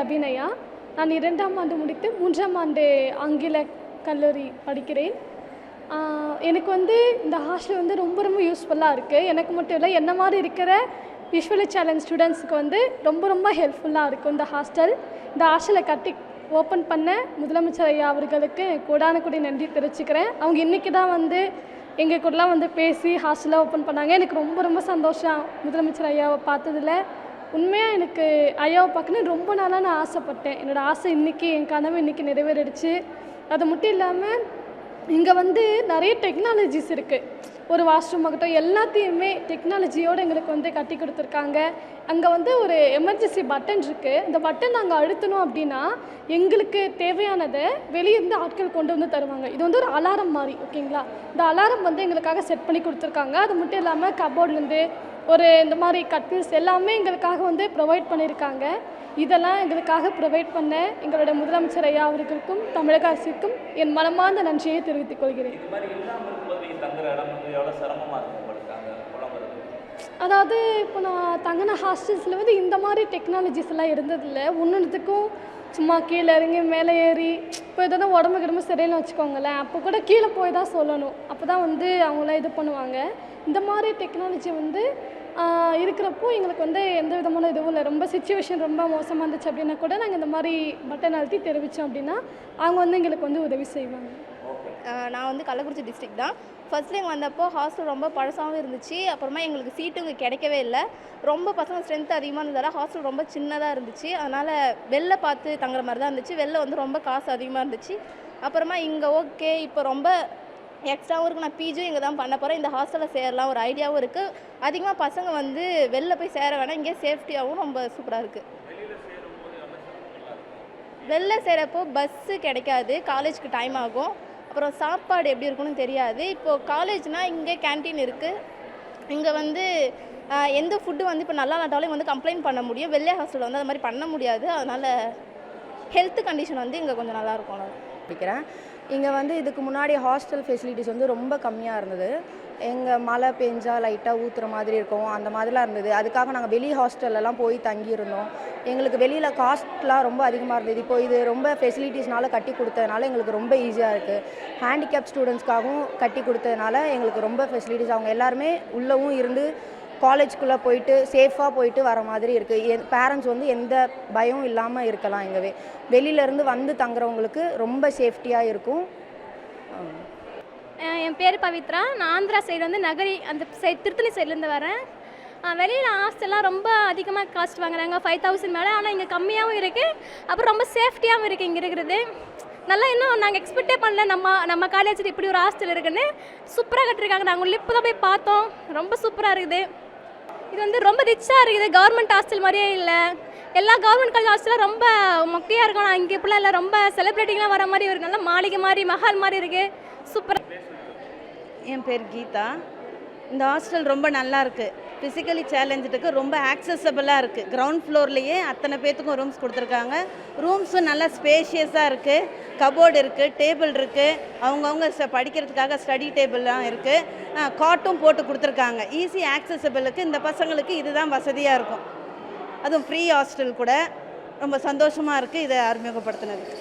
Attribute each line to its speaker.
Speaker 1: அபிநயா நான் இரண்டாம் ஆண்டு முடித்து மூன்றாம் ஆண்டு ஆங்கில கல்லூரி படிக்கிறேன். எனக்கு வந்து இந்த ஹாஸ்டல் வந்து ரொம்ப ரொம்ப யூஸ்ஃபுல்லாக இருக்குது எனக்கு மட்டும் இல்லை என்ன மாதிரி இருக்கிற விஷுவலி சேலஞ்ச் ஸ்டூடெண்ட்ஸுக்கு வந்து ரொம்ப ரொம்ப ஹெல்ப்ஃபுல்லாக இருக்கும் இந்த ஹாஸ்டல். இந்த ஹாஸ்டலை கட்டி ஓப்பன் பண்ண முதலமைச்சர் ஐயா அவர்களுக்கு கூடான கூடி நன்றி தெரிவிச்சுக்கிறேன். அவங்க இன்றைக்கி தான் வந்து எங்கள் கூடலாம் வந்து பேசி ஹாஸ்டலாக ஓப்பன் பண்ணாங்க. எனக்கு ரொம்ப ரொம்ப சந்தோஷம் முதலமைச்சர் ஐயாவை பார்த்ததுல. உண்மையாக எனக்கு ஐயாவை பார்க்கணுன்னு ரொம்ப நாளாக நான் ஆசைப்பட்டேன். என்னோடய ஆசை இன்றைக்கி என் கனவு இன்றைக்கி நிறைவேறிடுச்சு. அது மட்டும் இல்லாமல் இங்கே வந்து நிறைய டெக்னாலஜிஸ் இருக்குது ஒரு வாஷ்ரூம் ஆகட்டும் எல்லாத்தையுமே டெக்னாலஜியோடு எங்களுக்கு வந்து கட்டி கொடுத்துருக்காங்க. அங்கே வந்து ஒரு எமர்ஜென்சி பட்டன் இருக்குது இந்த பட்டன் நாங்கள் அழுத்தணும் அப்படின்னா எங்களுக்கு தேவையானதை வெளியே இருந்து ஆட்கள் கொண்டு வந்து தருவாங்க. இது வந்து ஒரு அலாரம் மாதிரி ஓகேங்களா இந்த அலாரம் வந்து எங்களுக்காக செட் பண்ணி கொடுத்துருக்காங்க. அது மட்டும் இல்லாமல் கபோர்ட்லேருந்து ஒரு இந்த மாதிரி கட்டில்ஸ் எல்லாமே எங்களுக்காக வந்து ப்ரொவைட் பண்ணியிருக்காங்க. இதெல்லாம் எங்களுக்காக ப்ரொவைட் பண்ண எங்களோட முதலமைச்சர் ஐயா அவர்களுக்கும் தமிழக அரசுக்கும் என் மனமார்ந்த நன்றியை தெரிவித்துக் கொள்கிறேன்.
Speaker 2: நீங்கள் தங்குற இடம் வந்து எவ்வளோ சிரமமாக இருக்கும் உங்களுக்கு அங்கே புலம்புறது
Speaker 1: அதாவது இப்போ நான் தங்கின ஹாஸ்டல்ஸில் வந்து இந்த மாதிரி டெக்னாலஜிஸ் எல்லாம் இருந்ததில்ல. ஒன்றுத்துக்கும் சும்மா கீழே இறங்கி மேலே ஏறி இப்போ எதாவது உடம்பு கிடம்பு சரியில்லைன்னு வச்சுக்கோங்களேன் அப்போ கூட கீழே போய் தான் சொல்லணும். அப்போ தான் வந்து அவங்களாம் இது பண்ணுவாங்க. இந்த மாதிரி டெக்னாலஜி வந்து இருக்கிறப்போ எங்களுக்கு வந்து எந்த விதமான இதுவும் இல்லை. ரொம்ப சுச்சுவேஷன் ரொம்ப மோசமாக இருந்துச்சு அப்படின்னா கூட நாங்கள் இந்த மாதிரி பட்டன் அழுத்தி தெரிவித்தோம் அப்படின்னா அவங்க வந்து எங்களுக்கு வந்து உதவி செய்வாங்க.
Speaker 3: நான் வந்து கள்ளக்குறிச்சி டிஸ்ட்ரிக்ட் தான். ஃபர்ஸ்ட்ல இங்கே வந்தப்போ ஹாஸ்டல் ரொம்ப பழசாகவும் இருந்துச்சு. அப்புறமா எங்களுக்கு சீட்டு இங்கே கிடைக்கவே இல்லை. ரொம்ப பசங்க ஸ்ட்ரென்த் அதிகமாக இருந்ததால் ஹாஸ்டல் ரொம்ப சின்னதாக இருந்துச்சு. அதனால் வெளில பார்த்து தங்குற மாதிரி தான் இருந்துச்சு. வெளில வந்து ரொம்ப காசு அதிகமாக இருந்துச்சு. அப்புறமா இங்கே ஓகே இப்போ ரொம்ப எக்ஸ்ட்ராவும் இருக்குது நான் பிஜியும் இங்கே தான் பண்ண போகிறேன் இந்த ஹாஸ்டலில் சேரலாம் ஒரு ஐடியாவும் இருக்குது அதிகமாக பசங்க வந்து வெளில போய் சேர வேணாம். இங்கே சேஃப்டியாகவும் ரொம்ப சூப்பராக இருக்குது வெளில சேரப்போ பஸ்ஸு கிடைக்காது. காலேஜ்க்கு டைம் ஆகும். அப்புறம் சாப்பாடு எப்படி இருக்குன்னு தெரியாது. இப்போது காலேஜ்னால் இங்கே கேண்டீன் இருக்குது இங்கே வந்து எந்த ஃபுட்டு வந்து இப்போ நல்லா நட்டாலும் வந்து கம்ப்ளைண்ட் பண்ண முடியும். வெள்ளை ஹாஸ்டலில் வந்து அது மாதிரி பண்ண முடியாது. அதனால் ஹெல்த் கண்டிஷன் வந்து இங்கே கொஞ்சம் நல்லா இருக்கும் அவ்வளவுதான்.
Speaker 4: படிக்கிறேன் இங்கே வந்து இதுக்கு முன்னாடி ஹாஸ்டல் ஃபெசிலிட்டிஸ் வந்து ரொம்ப கம்மியாக இருந்தது. எங்கள் மழை பெஞ்சா லைட்டாக ஊற்றுற மாதிரி இருக்கும். அந்த மாதிரிலாம் இருந்தது. அதுக்காக நாங்கள் வெளி ஹாஸ்டல்லலாம் போய் தங்கியிருந்தோம். எங்களுக்கு வெளியில் காஸ்ட்லாம் ரொம்ப அதிகமாக இருந்தது. இப்போ இது ரொம்ப ஃபெசிலிட்டிஸ்னால கட்டி கொடுத்ததுனால எங்களுக்கு ரொம்ப ஈஸியாக இருக்குது ஹேண்டிகேப் ஸ்டூடெண்ட்ஸ்க்காகவும் கட்டி கொடுத்ததுனால எங்களுக்கு ரொம்ப ஃபெசிலிட்டிஸ் அவங்க எல்லாருமே உள்ளவும் இருந்து காலேஜ்குள்ளே போயிட்டு சேஃபாக போயிட்டு வர மாதிரி இருக்குது என் பேரண்ட்ஸ் வந்து எந்த பயமும் இல்லாமல் இருக்கலாம் எங்கவே வெளியிலேருந்து வந்து தங்குறவங்களுக்கு ரொம்ப சேஃப்டியாக இருக்கும். ஆம்.
Speaker 5: என் பேர் பவித்ரா. நான் ஆந்திரா சைடு வந்து நகரி அந்த சைட் திருத்தணி சைட்லேருந்து வரேன். வெளியில் ஹாஸ்டல்லாம் ரொம்ப அதிகமாக காஸ்ட் வாங்குறாங்க. ஃபைவ் தௌசண்ட் மேலே. ஆனால் இங்கே கம்மியாகவும் இருக்குது அப்புறம் ரொம்ப சேஃப்டியாகவும் இருக்குது இங்கே இருக்கிறது. நல்லா இன்னும் நாங்கள் எக்ஸ்பெக்டே பண்ணல. நம்ம நம்ம காலேஜில் இப்படி ஒரு ஹாஸ்டல் இருக்குன்னு சூப்பராக கட்டிருக்காங்க. நாங்கள் உள்ள இப்போ தான் போய் பார்த்தோம். ரொம்ப சூப்பராக இருக்குது. இது வந்து ரொம்ப ரிச்சாக இருக்குது. கவர்மெண்ட் ஹாஸ்டல் மாதிரியே இல்லை. எல்லா கவர்மெண்ட் காலேஜ் ஹாஸ்டலும் ரொம்ப மொக்கையாக இருக்கும். நான் இங்கே இப்படிலாம் இல்லை. ரொம்ப செலிப்ரிட்டிங்லாம் வர மாதிரி ஒரு நல்ல மாளிகை மாதிரி மஹால் மாதிரி இருக்குது சூப்பராக
Speaker 6: என் பேர் கீதா. இந்த ஹாஸ்டல் ரொம்ப நல்லா இருக்குது ஃபிசிக்கலி சேலஞ்சுக்கு ரொம்ப ஆக்சசபிளாக இருக்குது கிரவுண்ட் ஃப்ளோர்லேயே அத்தனை பேத்துக்கும் ரூம்ஸ் கொடுத்துருக்காங்க. ரூம்ஸும் நல்லா ஸ்பேஷியஸாக இருக்குது கபோர்டு இருக்குது டேபிள் இருக்குது அவங்கவுங்க ச படிக்கிறதுக்காக ஸ்டடி டேபிள்லாம் இருக்குது காட்டும் போட்டு கொடுத்துருக்காங்க. ஈஸி ஆக்சசபிளுக்கு இந்த பசங்களுக்கு இதுதான் வசதியாக இருக்கும். அதுவும் ஃப்ரீ ஹாஸ்டல் கூட. ரொம்ப சந்தோஷமாக இருக்குது இதை அறிமுகப்படுத்தினதுக்கு.